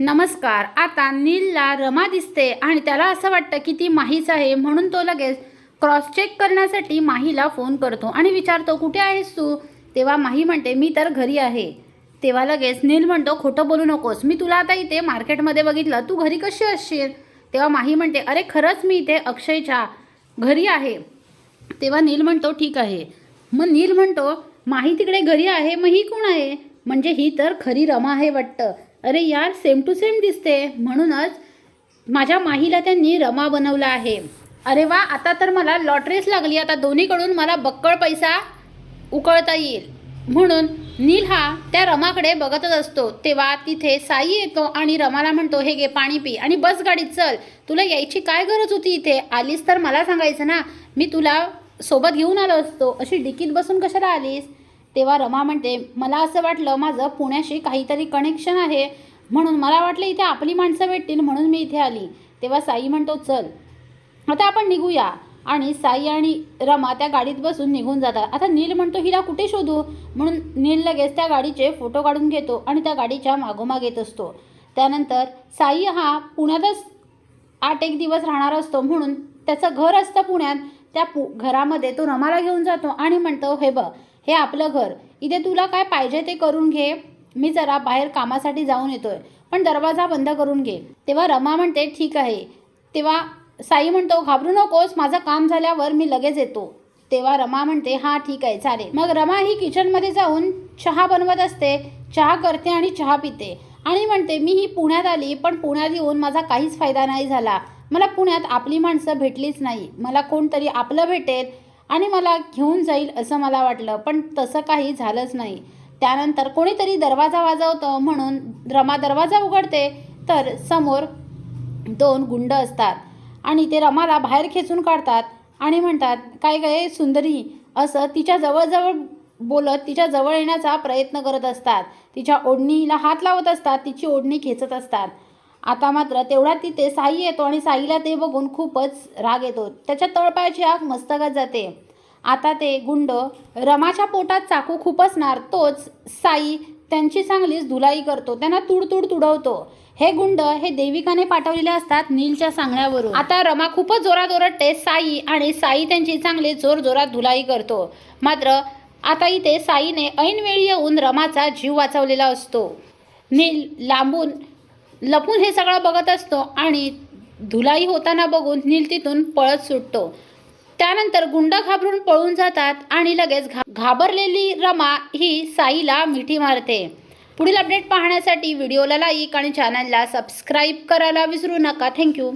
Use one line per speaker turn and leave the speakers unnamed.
नमस्कार आता नीलला रमा दिसते आणि त्याला असं वाटतं की ती माहीच आहे म्हणून तो लगेच क्रॉस चेक करण्यासाठी माहीला फोन करतो आणि विचारतो कुठे आहेस तू? तेव्हा माही म्हणते मी तर घरी आहे. तेव्हा लगेच नील म्हणतो खोटं बोलू नकोस मी तुला आता इथे मार्केटमध्ये बघितलं तू घरी कशी असशील? तेव्हा माही म्हणते अरे खरंच मी इथे अक्षयच्या घरी आहे. तेव्हा नील म्हणतो ठीक आहे. मग नील म्हणतो माही तिकडे घरी आहे मग ही कोण आहे? म्हणजे ही तर खरी रमा आहे वाटतं. अरे यार सेम टू सेम दिसते. म्हणूनच माझ्या माहीला त्यांनी रमा बनवला आहे. अरे वा आता तर मला लॉटरीच लागली. आता दोन्हीकडून मला बक्कळ पैसा उकळता येईल. म्हणून नील हा त्या रमाकडे बघतच असतो. तेव्हा तिथे साई येतो आणि रमाला म्हणतो हे घे पाणी पी. आणि बस गाडीत चल. तुला यायची काय गरज होती इथे? आलीस तर मला सांगायचं ना. मी तुला सोबत घेऊन आलो असतो. अशी डिकीत बसून कशाला आलीस? तेव्हा रमा म्हणते मला असं वाटलं माझं पुण्याशी काहीतरी कनेक्शन आहे. म्हणून मला वाटलं इथे आपली माणसं भेटतील म्हणून मी इथे आली. तेव्हा साई म्हणतो चल आता आपण निघूया. आणि साई आणि रमा त्या गाडीत बसून निघून जातात. आता नील म्हणतो हिला कुठे शोधू? म्हणून नील लगेच त्या गाडीचे फोटो काढून घेतो आणि त्या गाडीच्या मागोमाग येत असतो. त्यानंतर साई हा पुण्यातच आठ एक दिवस राहणार असतो. म्हणून त्याचं घर असतं पुण्यात. त्या पु घरामध्ये तो रमाला घेऊन जातो आणि म्हणतो हे बघ हे आपलं घर. इथे तुला काय पाहिजे ते करून घे. मी जरा बाहेर कामासाठी जाऊन येतोय. पण दरवाजा बंद करून घे. तेव्हा रमा म्हणते ठीक आहे. तेव्हा साई म्हणतो घाबरू नकोस. माझं काम झाल्यावर मी लगेच येतो. तेव्हा रमा म्हणते हां ठीक आहे चालेल. मग रमा ही किचनमध्ये जाऊन चहा बनवत असते. चहा करते आणि चहा पिते. आणि म्हणते मी ही पुण्यात आली पण पुण्यात येऊन माझा काहीच फायदा नाही झाला. मला पुण्यात आपली माणसं भेटलीच नाही. मला कोणतरी आपलं भेटेल. आणि मला घेऊन जाईल असं मला वाटलं पण तसं काही झालंच नाही. त्यानंतर कोणीतरी दरवाजा वाजवतं म्हणून रमा दरवाजा उघडते तर समोर दोन गुंड असतात आणि ते रमाला बाहेर खेचून काढतात आणि म्हणतात काय काय सुंदरी असं तिच्या जवळजवळ बोलत तिच्या जवळ येण्याचा प्रयत्न करत असतात. तिच्या ओढणीला हात लावत असतात तिची ओढणी खेचत असतात. आता मात्र तेवढ्यात तिथे साई येतो आणि साईला ते बघून खूपच राग येतो. त्याच्या तळपायाची आग मस्तकात जाते. आता ते गुंड रमाच्या पोटात चाकू खुपसणार तोच साई त्यांची चांगलीच धुलाई करतो. त्यांना तुडतुड तुडवतो. हे गुंड हे देविकाने पाठवलेले असतात नीलच्या सांगण्यावरून. आता रमा खूपच जोरात ओरडते साई आणि साई त्यांची चांगली जोर जोरात धुलाई करतो. मात्र आता इथे साईने ऐनवेळी येऊन रमाचा जीव वाचवलेला असतो. नील लांबून लपून हे सगळं बघत असतो आणि धुलाई होताना बघून नील तिथून पळत सुटतो. त्यानंतर गुंड घाबरून पळून जातात आणि लगेच घा घाबरलेली रमा ही साईला मिठी मारते. पुढील अपडेट पाहण्यासाठी व्हिडिओला लाईक आणि चॅनलला सबस्क्राईब करायला विसरू नका. थँक्यू